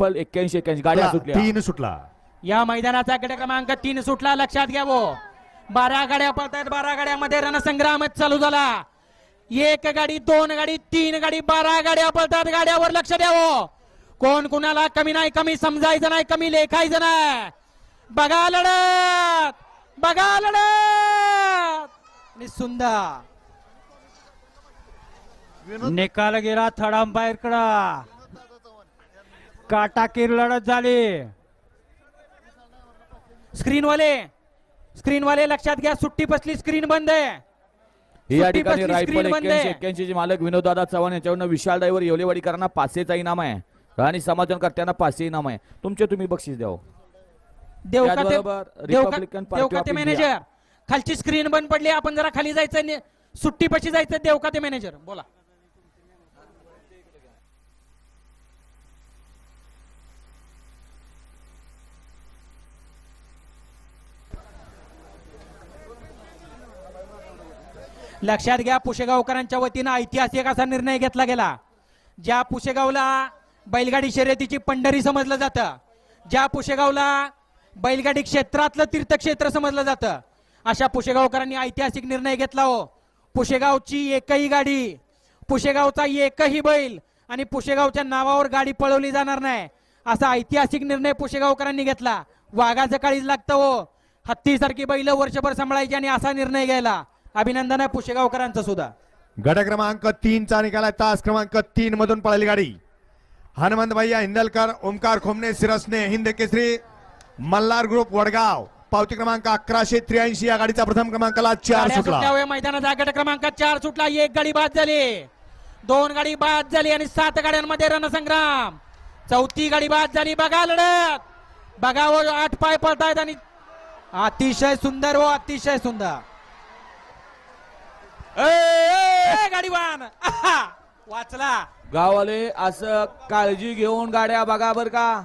Triple एक्क्याऐंशी एक्क्याऐंशी गाड्या सुटल्या. तीन सुटला. या मैदानाचा गट क्रमांक तीन सुटला. लक्षात घ्यावो. बारा गाड्या पळतायत बारा गाड्यामध्ये रणसंग्राम चालू झाला. एक गाडी दोन गाडी तीन गाडी बारा गाड्या पळतात गाड्यावर लक्ष द्यावं. कोण कुणाला कमी नाही कमी समजायचं नाही कमी लेखायचं नाही. बघा लढत. बघा लढत. आणि सुंदर. निकाल गेला थर्ड अंपायर कडा काटाकीर लढत झाली. स्क्रीनवाले स्क्रीनवाले लक्षात घ्या सुट्टी बसली स्क्रीन बंद आहे. या सुट्टी ठिकाणी रायफल screen बंद एक्क्याऐंशी आहे. एक्क्याऐंशी चे मालक विनोददादा चव्हाण यांच्याकडून विशाल ड्रायव्हर येवलेवाडीकरांना पाचशेचा इनाम आहे. आणि समाधानकर्त्यांना पाचशे इनाम आहे. तुमचे तुम्ही बक्षीस द्याव. देवका ते त्याचबरोबर देवका रिपब्लिकन पार्टी देवका ऑफ ते इंडिया. मॅनेजर खालची स्क्रीन बंद पडली आपण जरा खाली जायचं नि- सुट्टीपाशी जायचं देवका ते मॅनेजर बोला. लक्षात घ्या पुशेगावकरांच्या वतीनं ऐतिहासिक असा निर्णय घेतला गेला. ज्या पुशेगावला बैलगाडी शर्यतीची पंढरी समजलं जातं ज्या पुशेगावला बैलगाडी क्षेत्रातलं तीर्थक्षेत्र समजलं जातं अशा पुशेगावकरांनी ऐतिहासिक निर्णय घेतला हो. पुशेगावची एकही गाडी पुशेगावचा एकही बैल आणि पुशेगावच्या नावावर गाडी पळवली जाणार नाही असा ऐतिहासिक निर्णय पुशेगावकरांनी घेतला. वाघाचं काळीच लागतं हो. हत्तीसारखी बैल वर्षभर सांभाळायची आणि असा निर्णय घ्यायला. अभिनंदन आहे पुशेगावकरांचं सुद्धा. गट क्रमांक तीनचा निकाल आहे. तास क्रमांक तीन मधून पळाली गाडी. हनुमंत भैया हिंदलकर ओमकार खोमने सिरसने हिंद केसरी मल्हार ग्रुप वडगाव. पावती क्रमांक अकराशे त्र्याऐंशी. या गाडीचा प्रथम क्रमांकाला चार सुटला. मैदानाचा गट क्रमांक चार सुटला. एक गाडी बाद झाली. दोन गाडी बाद झाली आणि सात गाड्यांमध्ये रणसंग्राम. चौथी गाडी बाद झाली. बघा लढत. बघा व आठ पाय पळतायत आणि अतिशय सुंदर व अतिशय सुंदर. गाडीवान. वाचला. गाववाले असं काळजी घेऊन गाड्या बघा बर का.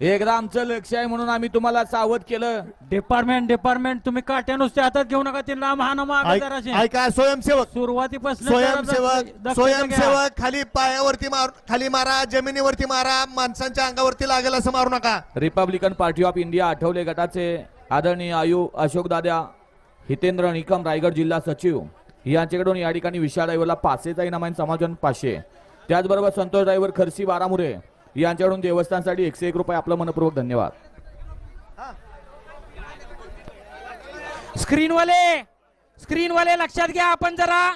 एकदा आमचं लक्ष आहे म्हणून आम्ही तुम्हाला सावध केलं. डिपार्टमेंट डिपार्टमेंट तुम्ही काट्या नुसते हातात घेऊ नका ते लांब हा मागा जराशे. ऐका स्वयंसेवक. सुरुवातीपासून स्वयंसेवक स्वयंसेवक खाली पायावरती मार खाली मारा जमिनीवरती मारा माणसांच्या अंगावरती लागेल असं मारू नका. Republican Party of India Athawale गटाचे आदरणीय आयु अशोक दादा हितेंद्र निकम रायगड जिल्हा सचिव. यांच्याकडून या ठिकाणी विशाल ड्रायव्हरला पाचशेचा इनाम आहे समाधान पाचशे. त्याचबरोबर संतोष ड्रायव्हर खर्सी बारामुरे यांच्याकडून देवस्थानसाठी एकशे एक रुपये आपलं मनपूर्वक धन्यवाद. स्क्रीनवाले स्क्रीनवाले लक्षात घ्या आपण जरा.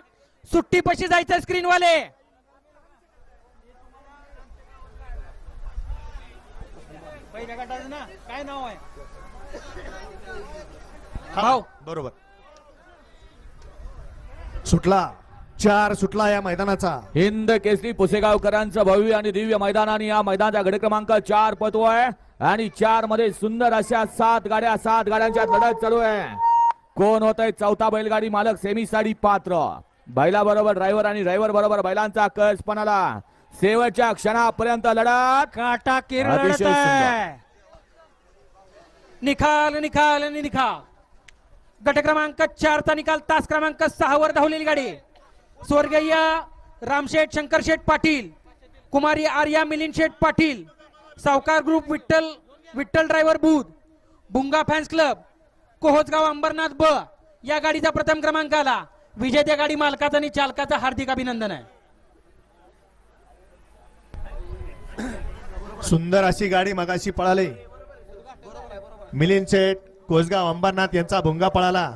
सुट्टी पशी जायचं स्क्रीनवाले. काय नाव आहे? बरोबर. सुटला. चार सुटला या मैदानाचा. हिंद केसरी पुसेगावकरांचं भव्य आणि दिव्य मैदान आणि या मैदानाचा गड क्रमांक चार पतो आहे आणि चारमध्ये सुंदर अशा सात गाड्या सात गाड्यांच्या लढत चालू आहे. कोण होत आहे चौथा बैलगाडी मालक? सेमी साठी पात्र. बैला बरोबर ड्रायव्हर आणि ड्रायव्हर बरोबर बैलांचा कस पण आला शेवटच्या क्षणापर्यंत लढत. अतिशय सुंदर. निकाल निकाल आणि निकाल गट क्रमांक चारचा निकाल तास क्रमांक सहा वर धावलेली गाडी. स्वर्गीय रामशेठ शंकरशेठ पाटील कुमारी Arya Milind Sheth Patil Savkar group Vitthal Vitthal driver Budh Bunga fans club Kohojgaon Ambarnath ब या गाडीचा प्रथम क्रमांक आला. विजेत्या गाडी मालकाचा आणि चालकाचं हार्दिक अभिनंदन आहे. सुंदर अशी गाडी मगाशी पळाली. मिलिंद शेठ कोसगाव अंबरनाथ यांचा भुंगा पळाला.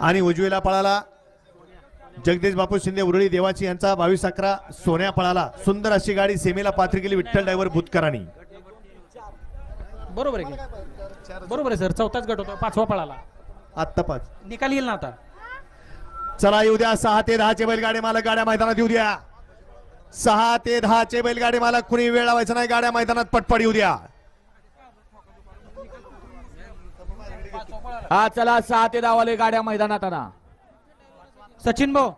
आणि उजवीला पळाला. जगदीश बापू शिंदे उरळी देवाची यांचा बावीस अकरा सोन्या पळाला. सुंदर अशी गाडी सेमीला पात्र केली विठ्ठल ड्रायव्हर भूतकरांनी. बरोबर आहे? बरोबर आहे सर. चौथाच गट होता. पाचवा पळाला. आत्ता पाच. निकाल येईल ना आता? चला येऊ द्या. सहा ते दहाचे बैलगाडी मालक गाड्या मैदानात येऊ द्या. सहा ते दहाचे बैलगाडी मालक कुणी वेळ लावायचा नाही गाड्या मैदानात पटपट येऊ द्या हा चला सहा ते दहावाले गाड्या मैदानात आणा. सचिन भाऊ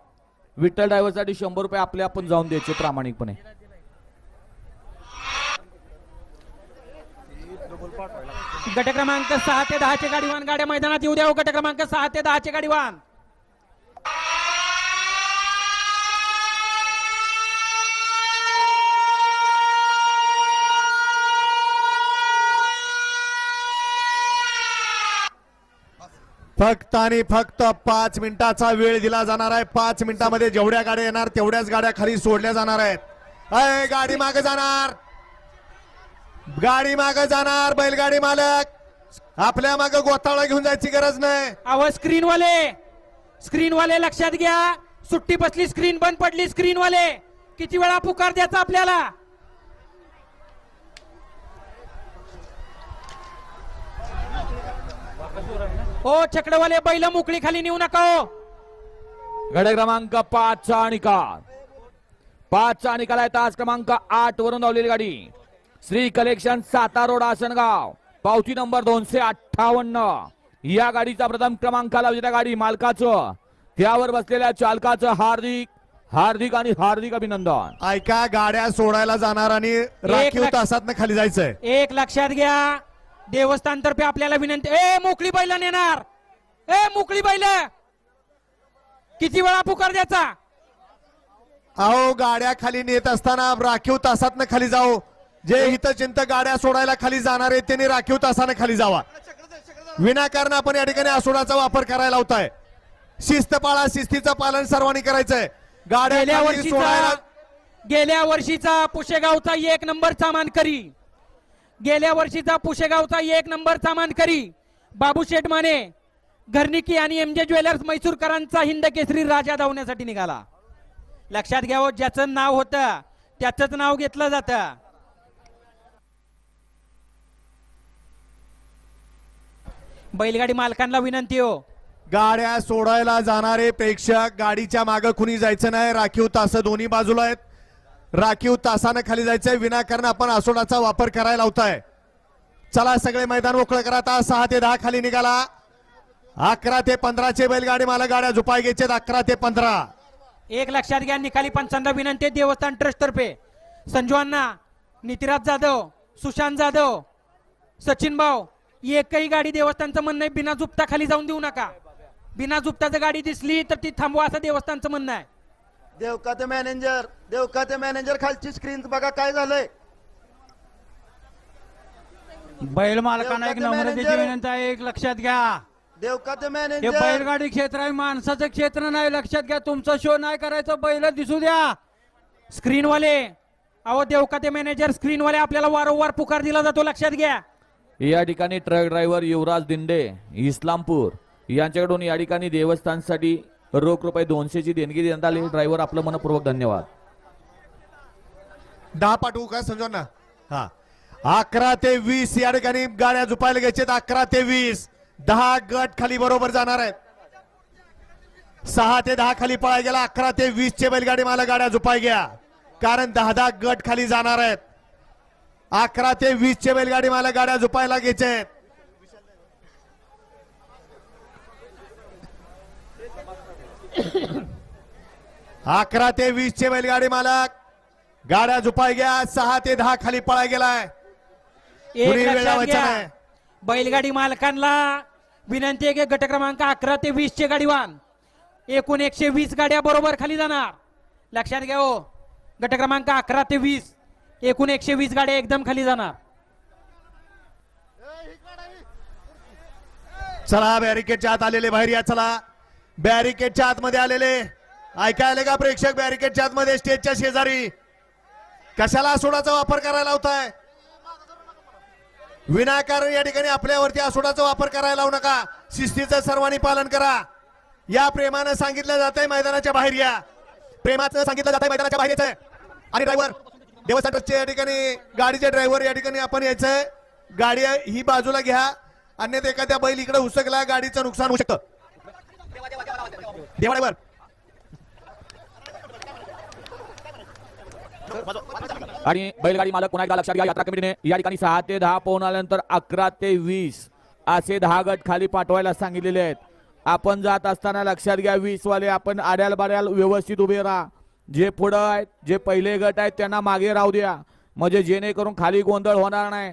विठ्ठल ड्रायव्हरसाठी शंभर रुपये आपले आपण जाऊन द्यायचे प्रामाणिकपणे. गट क्रमांक सहा ते दहाचे गाडीवान गाड्या मैदानात येऊ द्या हो. गट क्रमांक सहा ते दहाचे गाडीवान. फक्त आणि फक्त पाच मिनिटाचा वेळ दिला जाणार आहे. पाच मिनिटामध्ये जेवढ्या गाड्या येणार तेवढ्याच गाड्या खाली सोडल्या जाणार आहेत. अय गाडी मागे जाणार. गाडी मागे जाणार बैलगाडी मालक. आपल्या मागे गोताळा घेऊन जायची गरज नाही. अहो स्क्रीनवाले स्क्रीनवाले लक्षात घ्या. सुट्टी बसली स्क्रीन बंद पडली स्क्रीनवाले किती वेळा पुकार द्यायचा आपल्याला? हो छकडवाले बैल मोकळी खाली नेऊ नका हो. गडे क्रमांक पाचचा निकाल. पाचचा निकाल आहे तास क्रमांक आठ वरून धावलेली गाडी. Shri collection Satara road Asangaon. पावती नंबर दोनशे अठ्ठावन्न. या गाडीचा प्रथम क्रमांकाला विजेत्या गाडी मालकाचं. त्यावर बसलेल्या चालकाचं हार्दिक हार्दिक आणि हार्दिक अभिनंदन. ऐका गाड्या सोडायला जाणार आणि राखीव तासात खाली जायचंय. एक लक्षात घ्या. देवस्थान तर्फे आपल्याला विनंती ए मोकळी बैल नेणार. ए मोकळी बैल. किती वेळा पुकार द्यायचा? अहो गाड्या खाली नेत असताना राखीव तासात खाली जाओ. जे हितचिंत गाड्या सोडायला खाली जाणार आहेत त्यांनी राखीव तासाने खाली जावा. विनाकारण आपण या ठिकाणी आसोडाचा वापर करायला लावताय. शिस्त पाळा शिस्तीचं पालन सर्वांनी करायचंय. गाड्या गेल्या वर्षीचा पुशेगावचा एक नंबरचा मानकरी गेल्या वर्षीचा पुशेगावचा एक नंबरचा मानकरी बाबू शेठ माने घरनिकी आणि एम जे ज्वेलर्स मैसूरकरांचा हिंद केसरी राजा धावण्यासाठी निघाला. लक्षात घ्यावं ज्याचं नाव होतं त्याच नाव घेतलं जातं. बैलगाडी मालकांना विनंती हो. गाड्या सोडायला जाणारे प्रेक्षक गाडीच्या मागे कुणी जायचं नाही. राखीव तास दोन्ही बाजूला आहेत. राखीव तासानं खाली जायचंय. विनाकारण आपण आसोडाचा वापर करायला लावताय. चला सगळे मैदान मोकळं करा. आता सहा ते दहा खाली निघाला. अकरा ते पंधराचे बैलगाडी मला गाड्या झुपाय घ्यायचे अकरा ते पंधरा. एक लक्षात घ्या निकाली पंचांना विनंती देवस्थान ट्रस्ट तर्फे. संजू अण्णा नितिराज जाधव सुशांत जाधव सचिन भाऊ एकही गाडी देवस्थानचं म्हणणं आहे. बिना झुपता खाली जाऊन देऊ नका. बिना झुपताचं गाडी दिसली तर ती थांबवा असं देवस्थानचं म्हणणं आहे. देवका ते मॅनेजर देवका ते मॅनेजर खालची स्क्रीन बघा काय झालंय. बैल मालकांना एक नम्रतेची. विनंती आहे एक लक्षात घ्या. देवका ते हे मॅनेजर बैलगाडी क्षेत्र आहे माणसाचं क्षेत्र नाही लक्षात घ्या. तुमचा शो नाही करायचं बैल दिसू द्या. स्क्रीनवाले अहो देवकाते मॅनेजर स्क्रीनवाले आपल्याला वारंवार पुकार दिला जातो लक्षात घ्या. या ठिकाणी ट्रक ड्रायव्हर युवराज दिंडे इस्लामपूर. यांच्याकडून या ठिकाणी देवस्थानसाठी रोख रुपये दोनशेची देणगी देण्यात आली. ड्रायव्हर आपलं मनपूर्वक धन्यवाद. दहा पाठवू का समजा ना. हा. अकरा ते वीस या ठिकाणी गाड्या झुपायला घ्यायचे अकरा ते वीस. दहा गट खाली बरोबर जाणार आहेत. सहा ते दहा खाली पळाय गेला. अकरा ते वीस चे बैलगाडी मला गाड्या झुपाय घ्या. कारण दहा दहा गट खाली जाणार आहेत. अकरा ते वीस चे बैलगाडी मला गाड्या झुपायला घ्यायचे आहेत अकरा ते वीस चे बैलगाडी मालक. गाड्या झुपाय घ्या. सहा ते दहा खाली पळाय गेलाय. एक कुणी वेळ लक्षात लावायचा घ्या. नाही. बैलगाडी मालकांना विनंती आहे की गट क्रमांक अकरा ते वीस चे गाडीवान एकूण एकशे वीस गाड्या बरोबर खाली जाणार. लक्षात घ्या हो. गट क्रमांक अकरा ते वीस. एकूण एकशे वीस गाड्या एकदम खाली जाणार. चला बॅरिकेडच्या आत आलेले बाहेर या चला. बॅरिकेडच्या आतमध्ये आलेले ऐकायला का प्रेक्षक? बॅरिकेडच्या आतमध्ये स्टेजच्या शेजारी. कशाला सोडाचा वापर करायला लावताय? विनाकारण या ठिकाणी आपल्यावरती आसोडाचा वापर करायला लावू नका. शिस्तीचं सर्वांनी पालन करा. या प्रेमानं सांगितलं जात आहे मैदानाच्या बाहेर या. प्रेमाचं सांगितलं जात आहे मैदानाच्या बाहेर यायचंय. आणि ड्रायव्हर देवस्थान या ठिकाणी गाडीचे ड्रायव्हर या ठिकाणी आपण यायचंय. गाडी ही बाजूला घ्या. अन्यथा एखाद्या बैल इकडे उसकला गाडीचं नुकसान होऊ शकतं. देवा ड्रायव्हर आणि बैलगाडी मालक पुन्हा एकदा लक्षात घ्या यात्रा कमिटीने या ठिकाणी सहा ते दहा पोहोच आल्यानंतर अकरा ते वीस असे दहा गट खाली पाठवायला सांगितलेले आहेत. आपण जात असताना लक्षात घ्या वीस वाले आपण आड्याल बाड्याल व्यवस्थित उभे राहा. जे पुढं आहेत जे पहिले गट आहेत त्यांना मागे राहू द्या. म्हणजे जेणेकरून खाली गोंधळ होणार नाही.